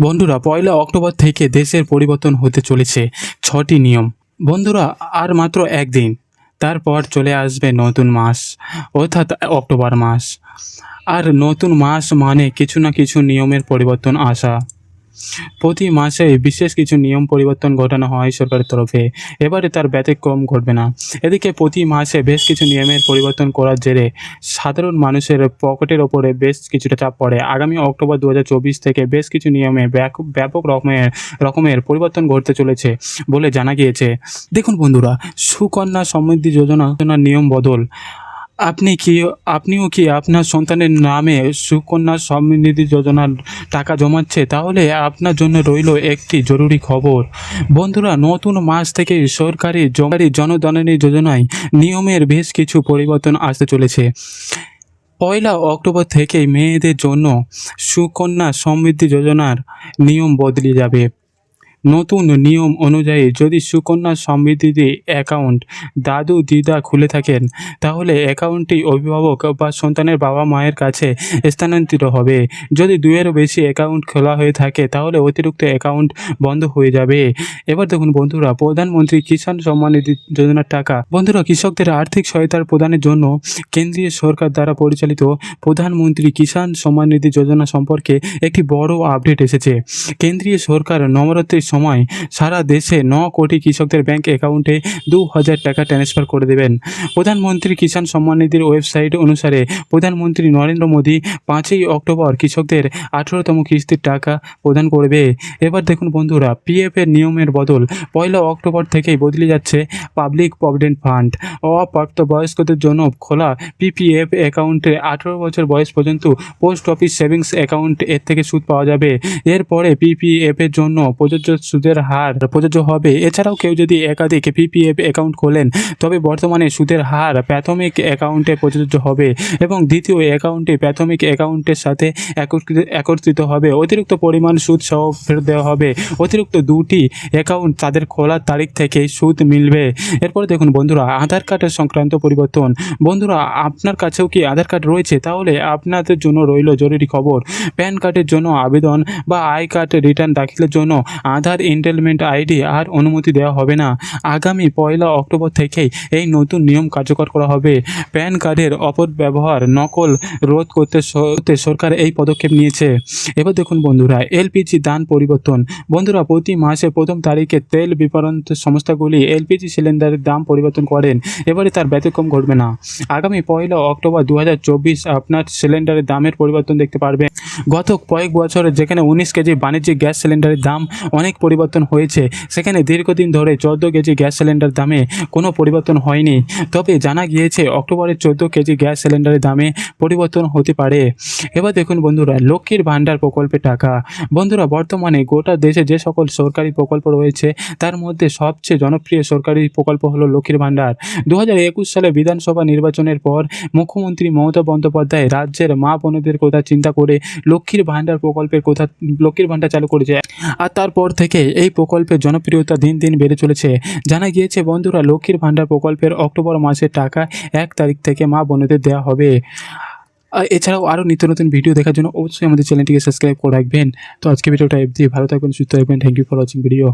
বন্ধুরা, পয়লা অক্টোবর থেকে দেশের পরিবর্তন হতে চলেছে ছটি নিয়ম। বন্ধুরা, আর মাত্র একদিন। তারপর চলে আসবে নতুন মাস, অর্থাৎ অক্টোবর মাস। আর নতুন মাস মানে কিছু না কিছু নিয়মের পরিবর্তন আসা। প্রতি মাসে বিশেষ কিছু নিয়ম পরিবর্তন ঘটানো হয় সরকারের তরফে। এবারে তার ব্যতিক্রম ঘটবে না। এদিকে প্রতি মাসে বেশ কিছু নিয়মের পরিবর্তন করার জেরে সাধারণ মানুষের পকেটের ওপরে বেশ কিছুটা চাপ পড়ে। আগামী অক্টোবর দু হাজার চব্বিশ থেকে বেশ কিছু নিয়মে ব্যাপক রকমের রকমের পরিবর্তন ঘটতে চলেছে বলে জানা গিয়েছে। দেখুন বন্ধুরা, সুকন্যা সমৃদ্ধি যোজনা নিয়ম বদল। আপনি কি, আপনিও কি আপনার সন্তানের নামে সুকন্যা সমৃদ্ধি যোজনার টাকা জমাচ্ছে? তাহলে আপনার জন্য রইল একটি জরুরি খবর। বন্ধুরা, নতুন মাস থেকে সরকারি জমারি জনধননী যোজনায় নিয়মের বেশ কিছু পরিবর্তন আসতে চলেছে। পয়লা অক্টোবর থেকে মেয়েদের জন্য সুকন্যা সমৃদ্ধি যোজনার নিয়ম বদলে যাবে। নতুন নিয়ম অনুযায়ী যদি সুকন্যা সমৃদ্ধি অ্যাকাউন্ট দাদু দিদা খুলে থাকেন, তাহলে অ্যাকাউন্টটি অভিভাবক বা সন্তানের বাবা মায়ের কাছে স্থানান্তরিত হবে। যদি দুয়েরও বেশি অ্যাকাউন্ট খোলা হয়ে থাকে, তাহলে অতিরিক্ত অ্যাকাউন্ট বন্ধ হয়ে যাবে। এবার দেখুন বন্ধুরা, প্রধানমন্ত্রী কিষাণ সম্মান নিধি যোজনার টাকা। বন্ধুরা, কৃষকদের আর্থিক সহায়তার প্রদানের জন্য কেন্দ্রীয় সরকার দ্বারা পরিচালিত প্রধানমন্ত্রী কিষাণ সম্মান নিধি যোজনা সম্পর্কে একটি বড় আপডেট এসেছে। কেন্দ্রীয় সরকার নবরাত্রির সময় সারা দেশে ন কোটি কৃষকদের ব্যাংক অ্যাকাউন্টে দু হাজার টাকা ট্রান্সফার করে দেবেন। প্রধানমন্ত্রী কিষাণ সম্মান নিধির ওয়েবসাইট অনুসারে প্রধানমন্ত্রী নরেন্দ্র মোদী পাঁচই অক্টোবর কৃষকদের আঠেরোতম কিস্তির টাকা প্রদান করবে। এবার দেখুন বন্ধুরা পিএফ এর নিয়মের বদল পয়লা অক্টোবর থেকেই বদলে যাচ্ছে পাবলিক প্রভিডেন্ট ফান্ড অপ্রাপ্তবয়স্কদের জন্য খোলা পিপিএফ অ্যাকাউন্টে আঠেরো বছর বয়স পর্যন্ত পোস্ট অফিস সেভিংস অ্যাকাউন্ট এর থেকে সুদ পাওয়া যাবে। এরপরে পিপিএফ এর জন্য প্রযোজ্য সুদের হার প্রযোজ্য হবে। এছাড়াও কেউ যদি একাধিক পিপিএফ অ্যাকাউন্ট খোলেন, তবে বর্তমানে সুদের হার প্রাথমিক অ্যাকাউন্টে প্রযোজ্য হবে এবং দ্বিতীয় অ্যাকাউন্টে প্রাথমিক অ্যাকাউন্টের সাথে একত্রিত হবে। অতিরিক্ত পরিমাণ সুদ সহ ফেরত দেওয়া হবে। অতিরিক্ত দুটি অ্যাকাউন্ট তাদের খোলার তারিখ থেকে সুদ মিলবে। এরপর দেখুন বন্ধুরা, আধার কার্ডের সংক্রান্ত পরিবর্তন। বন্ধুরা, আপনার কাছেও কি আধার কার্ড রয়েছে? তাহলে আপনাদের জন্য রইল জরুরি খবর। প্যান কার্ডের জন্য আবেদন বা আই কার্ড রিটার্ন দাখিলের জন্য আধার এনটেলমেন্ট আইডি আর অনুমতি দেওয়া হবে না। আগামী পয়লা অক্টোবর থেকেই এই নতুন নিয়ম কার্যকর করা হবে। প্যান কার্ডের অপব্যবহার নকল রোধ করতে সরকার এই পদক্ষেপ নিয়েছে। এবার দেখুন বন্ধুরা, এলপিজি দান পরিবর্তন। বন্ধুরা, প্রতি মাসে প্রথম তারিখে তেল বিপণন সংস্থাগুলি এলপিজি সিলিন্ডারের দাম পরিবর্তন করেন। এবারে তার ব্যতিক্রম ঘটবে না। আগামী পয়লা অক্টোবর দু হাজার চব্বিশ আপনার সিলিন্ডারের দামের পরিবর্তন দেখতে পারবেন। গত কয়েক বছরে যেখানে উনিশ কেজি বাণিজ্যিক গ্যাস সিলিন্ডারের দাম অনেক পরিবর্তন হয়েছে। সেখানে দীর্ঘদিন ধরে চোদ্দ কেজি গ্যাস সিলিন্ডার দামে কোনো পরিবর্তন হয়নি। তবে জানা গিয়েছে, অক্টোবরের চোদ্দ কেজি গ্যাস সিলিন্ডারের দামে পরিবর্তন হতে পারে। এবার দেখুন বন্ধুরা, লক্ষ্মীর ভাণ্ডার প্রকল্পে টাকা। বন্ধুরা, বর্তমানে গোটা দেশে যে সকল সরকারি প্রকল্প রয়েছে, তার মধ্যে সবচেয়ে জনপ্রিয় সরকারি প্রকল্প হলো লক্ষ্মীর ভাণ্ডার। দু হাজার একুশ সালে বিধানসভা নির্বাচনের পর মুখ্যমন্ত্রী মমতা বন্দ্যোপাধ্যায় রাজ্যের মা বোনদের কথা চিন্তা করে লক্ষ্মীর ভাণ্ডার প্রকল্পের কথা, লক্ষ্মীর ভাণ্ডার চালু করেছে। আর তারপর থেকে এই প্রকল্পের জনপ্রিয়তা দিন দিন বেড়ে চলেছে। জানা গিয়েছে, বন্ধুরা, লক্ষ্মীর ভাণ্ডার প্রকল্পের অক্টোবর মাসের টাকা এক তারিখ থেকে মা বোনেদের দেওয়া হবে। এছাড়াও আরও নিত্য নতুন ভিডিও দেখার জন্য অবশ্যই আমাদের চ্যানেলটিকে সাবস্ক্রাইব করে রাখবেন। তো আজকে ভিডিওটা এফ দিয়ে ভালো থাকবেন, সুস্থ থাকবেন। Thank you for watching video